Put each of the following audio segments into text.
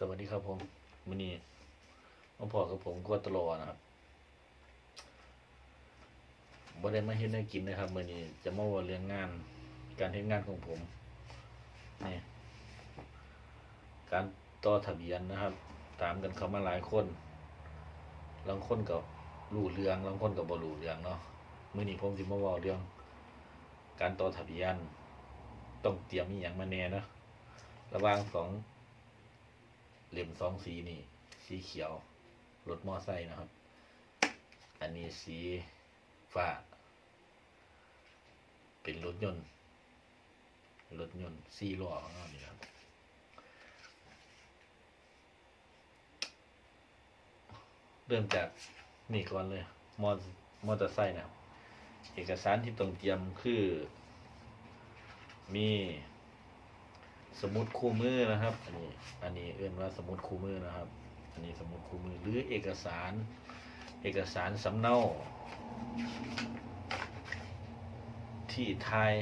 สวัสดีครับผมวันนี้มาพอกับผมกวดตลอนะครับบ่ได้มาเฮ็ดให้กินนะครับมือนี้จะมาว่าเรื่องงาน การเฮ็ดงานของผมนี่การต่อทะเบียนนะครับ ตามกันเข้ามาหลายคนบางคนก็รู้เรื่องบางคนก็บ่รู้เรื่องเนาะมือนี้ผมสิมาว้าเรื่อง การต่อทะเบียน ต้องเตรียมอีหยังมาแน่นะระหว่างสอง เหลี่มสองสีนี่ สีเขียวรถมอไซค์นะครับ อันนี้สีฟ้า เป็นรถยนต์ รถยนต์สี่ล้อของเรานี่ครับเริ่มจากนี่ก่อนเลย มอมอเตอร์ไซค์นะเอกสารที่ต้องเตรียมคือ มี สมุดคู่มือนะครับ อันนี้อันนี้เอื้นว่าสมุดคู่มือนะครับ อันนี้สมุดคู่มือหรือเอกสาร เอกสารสำเนา ที่ทาย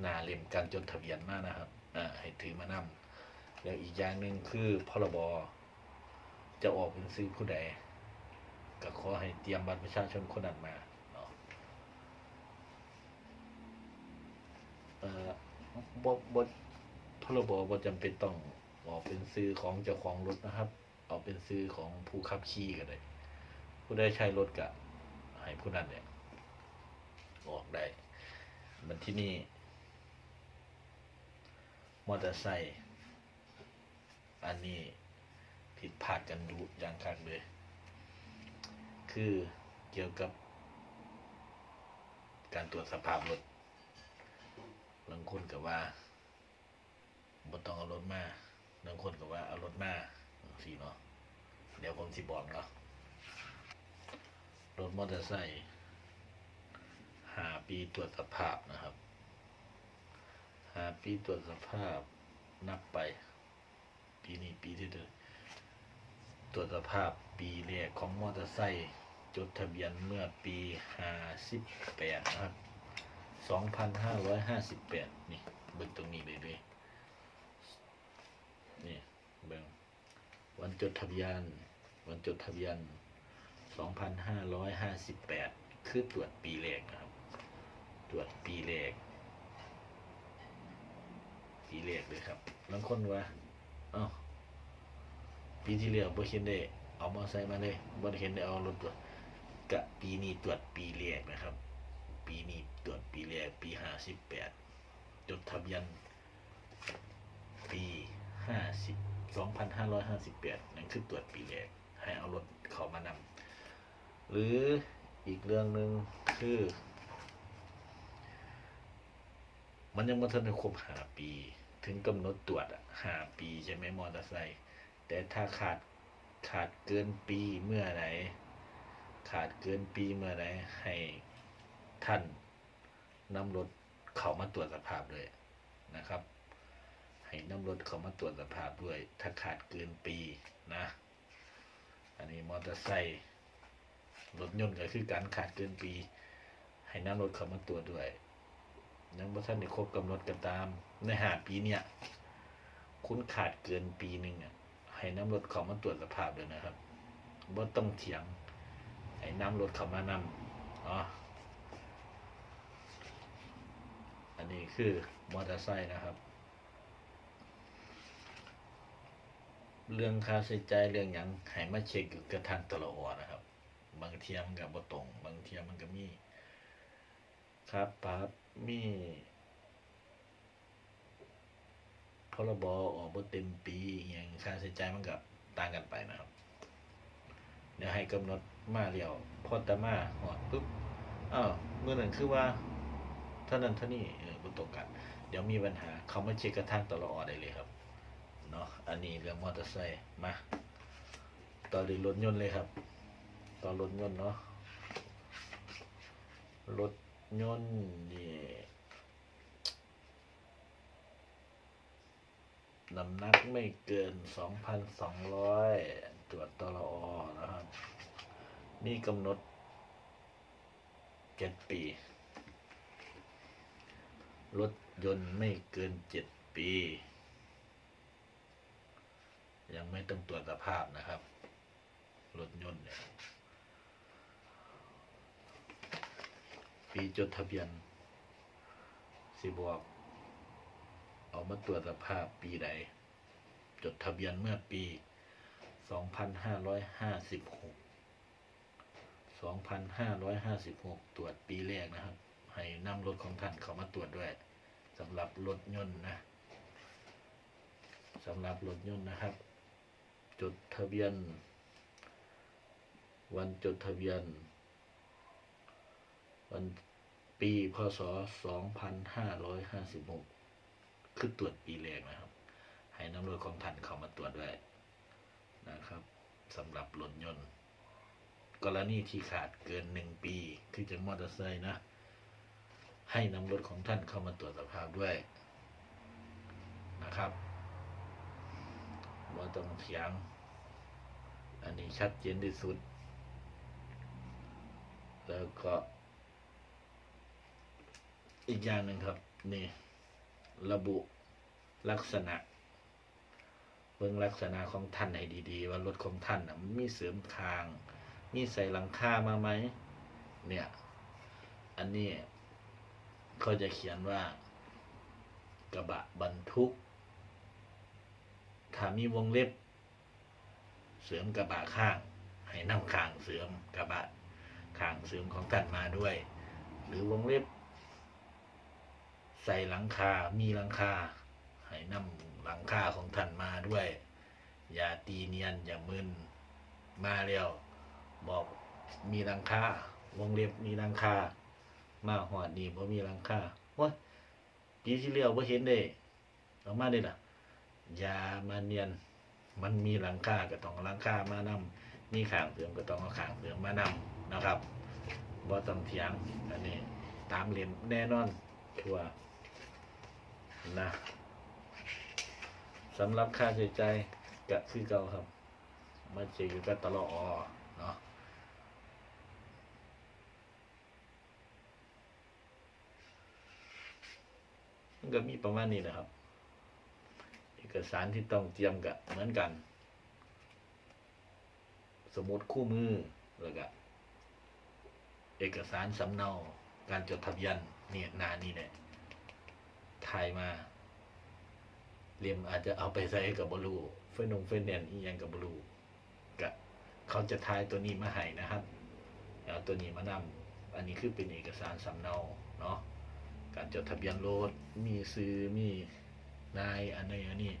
หน้าเล่มการจดทะเบียนมานะครับอ่าให้ถือมานำแล้วอีกอย่างหนึ่งคือพรบจะออกเป็นซื้อผู้ใดก็ขอให้เตรียมบัตรประชาชนคนนั้นมาเนาะเอ่อบ่บ พรบบ่จำเป็นต้องออกเป็นซื้อของเจ้าของรถนะครับ เอาเป็นซื้อของผู้ขับขี่ก็ได้ ผู้ได้ใช้รถก็ให้ผู้นั้นเนี่ยออกได้ มันที่นี่มอเตอร์ไซค์อันนี้ผิดพลาดกันดูอย่างคักเลย คือเกี่ยวกับ การตรวจสภาพรถบางคนก็ว่า บ่ต้องเอารถมาบางคนก็ว่าเอารถมาสิเนาะเดี๋ยวผมสิบอกเนาะรถมอเตอร์ไซค์หาปีตรวจสภาพนะครับหาปีตรวจสภาพนับไป ปีนี้ปีที่เท่าตรวจสภาพปีแรกของมอเตอร์ไซค์จดทะเบียนเมื่อปีห้าสิบแปดนะครับสองพันห้าร้อยห้าสิบแปดนี่เบิ่งตรงนี้เลยด้วย นี่เบิ่งวันจดทะเบียน วันจดทะเบียนสองพันห้าร้อยห้าสิบแปดคือตรวจปีแรกนะครับ ตรวจปีแรก ปีแรกเลยครับบางคนว่าเอ้าปีที่แล้วบ่เห็นได้เอามอไซค์มาเลยบ่เห็นได้เอารถตรวจกะปีนี้ตรวจปีแรกนะครับ ปีนี้ตรวจปีแรกปีห้าสิบแปดจดทะเบียนปี ห้าสิบสองพันห้าร้อยห้าสิบแปดนั่นคือตรวจปีแรกให้เอารถเขามานำหรืออีกเรื่องหนึ่งคือ มันยังม่ทันครบหาปี ถึงกำหนดตรวจอะหาปีใช่ไหมมอเตอร์ไซค์แต่ถ้าขาดขาดเกินปีเมื่อไหร่ขาดเกินปีเมื่อไหร่ให้ท่านนำรถเขามาตรวจสภาพด้วยนะครับ ให้น้ำรถเขามาตรวจสภาพด้วย ถ้าขาดเกินปีนะ อันนี้มอเตอร์ไซค์รถยนต์ก็คือการขาดเกินปี ให้น้ำรถเขามาตรวจด้วยยังบ่ท่านได้ครบกำหนดกันตาม ในหาปีเนี่ย คุณขาดเกินปีหนึ่งอะให้น้ำรถเขามาตรวจสภาพด้วยนะครับบ่ต้องเถียงให้น้ำรถเขามานำอ๋ออันนี้คือมอเตอร์ไซค์นะครับ เรื่องค่าใช้จ่ายเรื่องหยังให้มาเช็คอยู่กับทางตลอดนะครับ บางเทียมันกับบ่ตรง บางเทียมันก็มี ครับปั๊บมีพรบออกบ่เต็มปีอย่างค่าใช้จ่ายมันก็ต่างกันไปนะครับ เดี๋ยวให้กำหนดมาเรียวพอตะมาหอดปุ๊บอ้าวเมื่อนั้นคือว่าท่านั้นท่านี้เออบนตรงกัน เดี๋ยวมีปัญหาเขามาเช็คกระทั่งตลอดได้เลยครับ เนาะอันนี้เรื่องมอเตอร์ไซค์มาต่อด้วยรถยนต์เลยครับ ต่อรถยนต์เนาะรถยนต์นี่น้ำหนักไม่เกิน 2,200 ตรวจตลอนะครับ นี่กำหนด 7 ปี รถยนต์ไม่เกินเจ็ดปี ยังไม่ต้องตรวจสภาพนะครับ รถยนต์เนี่ยปีจดทะเบียนสิบอกเอามาตรวจสภาพปีใด จดทะเบียนเมื่อปี 2556 2556 ตรวจปีแรกนะครับ ให้นำรถของท่านเข้ามาตรวจด้วยสำหรับรถยนต์นะสำหรับรถยนต์นะครับ จดทะเบียน วันจดทะเบียน วันปีพศ 2556 คือตรวจปีแรกนะครับ ให้นำรถของท่านเข้ามาตรวจด้วยนะครับสำหรับรถยนต์ กรณีที่ขาดเกินหนึ่งปี คือจะมอเตอร์ไซค์นะ ให้นำรถของท่านเข้ามาตรวจสภาพด้วยนะครับ ว่าต้องเถียง อันนี้ชัดเจนที่สุด แล้วก็อีกอย่างหนึ่งครับ นี่ ระบุลักษณะเบิ่งลักษณะของท่านให้ดีๆ ว่ารถของท่านนะมันมีเสริมคาง มีใส่หลังคามาไหมเนี่ย อันนี้เขาจะเขียนว่ากระบะบรรทุก ถ้ามีวงเล็บ เสริมกระบะข้าง ให้นำข้างเสริมกระบะข้างเสริมของท่านมาด้วย หรือวงเล็บ ใส่หลังคา มีหลังคา ให้นำหลังคาของท่านมาด้วย อย่าตีเนียนอย่ามึนมาแล้วบอกมีหลังคาวงเล็บมีหลังคา มาหอดนี่บ่มีหลังคาโอ้ยปีที่แล้วบ่เห็นเด้เอามาได้ล่ะ อย่ามาเนียน มันมีหลังคาก็ต้องหลังคามานำมีขางเสื่อมก็ต้องเอาขางเสื่อมมานำนะครับบ่ต้องเถียงอันนี้ ตามเหรียญแน่นอนชัวร์นะสำหรับค่าใช้จ่ายก็คือเก่าครับมาเจอกันตลอดเนาะก็มีประมาณนี้นะครับ อกสารที่ต้องเตรียมกับเหมือนกัน สมุดคู่มือแล้วก็เอกสารสำเนาการจดทะเบียนเนี่ยนานี่เนี่ยถ่ายมาเลียมอาจจะเอาไปใส่กับบลูเฟนงเฟนแนนอียังกับบลูกะเขาจะทายตัวนี้มาให้นะครับเอาตัวนี้มานำอันนี้คือเป็นเอกสารสำเนาเนาะการจดทะเบียนรถมีซื้อมี นายอันนี้อันนี้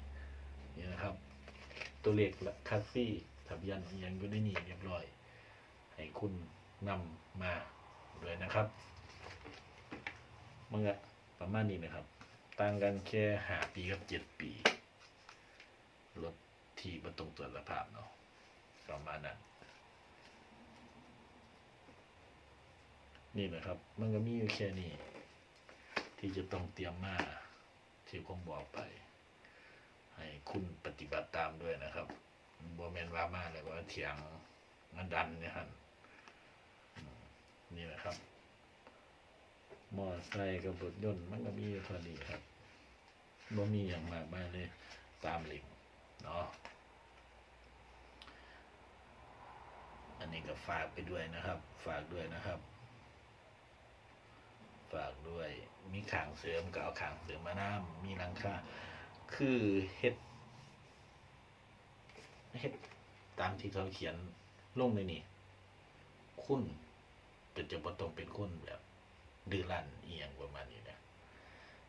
นี่นะครับ ตัวเลขและคัสซี่ทะเบียนยังอยู่ในนี่เรียบร้อย ให้คุณนำมาเลยนะครับมันก็ประมาณนี้นะครับ ต่างกันแค่หาปีกับเจ็ดปีรถที่ประตรงตรวจสภาพเนาะประมาณนั้นนี่นะครับ มันก็มีอยู่แค่นี้ ที่จะต้องเตรียมมา ที่ผมบอกไป ให้คุณปฏิบัติตามด้วยนะครับบ่แมนว่ามาเลยว่าเถียงมันดันเนี่ยครับอืมนี่แหละครับมอไซค์กับรถยนต์มันก็มีอยู่เท่านี้ครับบ่มีอย่างมากมายเลยตามลิงเนาะอันนี้ก็ฝากไปด้วยนะครับ ฝากด้วยนะครับ ฝากด้วย มีขางเสริมก็เอาขางเสริมมาน้ำมีหลังคาคือเฮ็ดเฮ็ดตามที่เขาเขียนลงในนี่ คุณเป็นจะบ่ต้องเป็นคุณแบบดื้อรั้นเอียงประมาณนี้นะ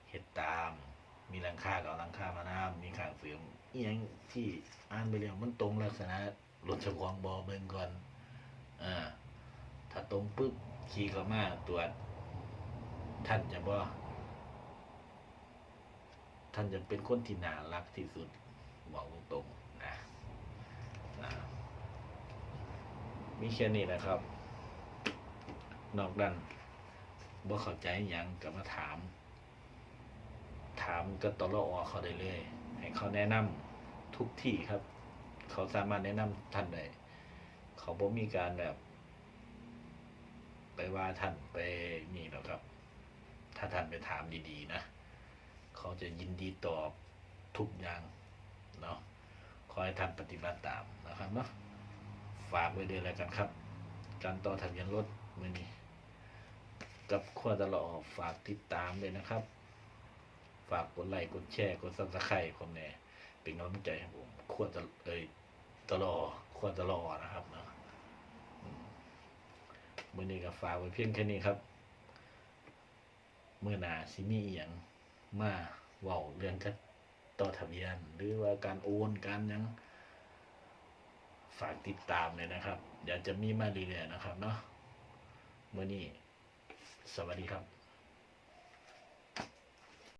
เฮ็ดตาม มีหลังคาก็เอาหลังคามาน้ำมีขางเสริมเอียงที่อ่านไปแล้วมันตรงลักษณะรถเจ้าของบ่เบิ่งก่อนอ่าถ้าตรงปึ๊บขี่เข้ามาตรวจ ท่านจะบ่ท่านจะเป็นคนที่น่ารักที่สุดบอกตรงๆนะนะมีแค่นี้นะครับ นอกนั้นบ่เข้าใจหยังก็มาถาม ถามก็ตลออเขาได้เลย ให้เขาแนะนำทุกที่ครับ เขาสามารถแนะนำท่านได้เขาบ่มีการแบบ ไปว่าท่านไปนี่หรอกครับ ถ้าท่านไปถามดีๆนะ เขาจะยินดีตอบทุกอย่างเนาะขอให้ท่านปฏิบัติตามนะครับเนาะฝากไว้ด้วยแล้วกันครับ การต่อทะเบียนรถมือนี้กับขั้วตลอดฝากติดตามเลยนะครับ ฝากกดไลค์กดแชร์กดซับสไครต์ผมแน่เป็นกำลังใจให้ผมขั้วตลเอ้ยตลอดขั้วตลอดนะครับเนาะอืมมื่อนี้ก็ฝากไว้เพียงแค่นี้ครับ เมื่อหนาซิมีอย่างมาเว้าเรื่องการต่อทะเบียน หรือว่าการโอนการยังฝากติดตามเลยนะครับ เดี๋ยวจะมีมาเรื่อยๆนะครับเนาะเมื่อนี้ สวัสดีครับ